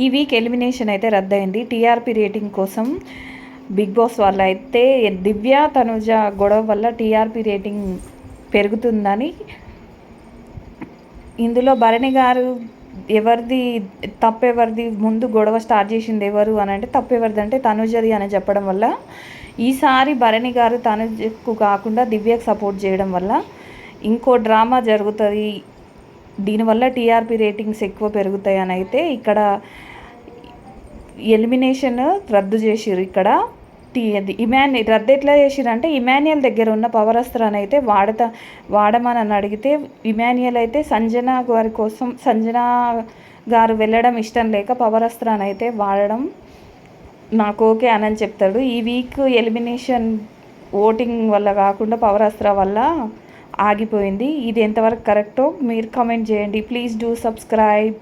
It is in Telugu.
ఈ వీక్ ఎలిమినేషన్ అయితే రద్దయింది. టీఆర్పీ రేటింగ్ కోసం బిగ్ బాస్ వాళ్ళు అయితే దివ్య తనుజ గొడవ వల్ల టీఆర్పీ రేటింగ్ పెరుగుతుందని ఇందులో భరణి గారు ఎవరిది తప్పెవరిది ముందు గొడవ స్టార్ట్ చేసింది ఎవరు అని అంటే తప్పెవరిది అంటే తనుజది అని చెప్పడం వల్ల ఈసారి భరణి గారు తనుజకు కాకుండా దివ్యకు సపోర్ట్ చేయడం వల్ల ఇంకో డ్రామా జరుగుతుంది. దీనివల్ల టీఆర్పీ రేటింగ్స్ ఎక్కువ పెరుగుతాయి అని అయితే ఇక్కడ ఎలిమినేషన్ రద్దు చేసిర్రు ఇక్కడ. టీ అది ఇమాన్యు రద్దు ఎట్లా చేసిర్రు అంటే ఇమాన్యుయల్ దగ్గర ఉన్న పవర్ అస్త్రాన్ని అయితే వాడతా వాడమని అడిగితే ఇమాన్యుయల్ అయితే సంజన గారి కోసం సంజన గారు వెళ్ళడం ఇష్టం లేక పవర్ అస్త్రాన్ని అయితే వాడడం నాకు ఓకే అని చెప్తాడు. ఈ వీక్ ఎలిమినేషన్ ఓటింగ్ వల్ల కాకుండా పవర్ అస్త్ర వల్ల ఆగిపోయింది. ఇది ఎంతవరకు కరెక్టో మీరు కామెంట్ చేయండి. Please do subscribe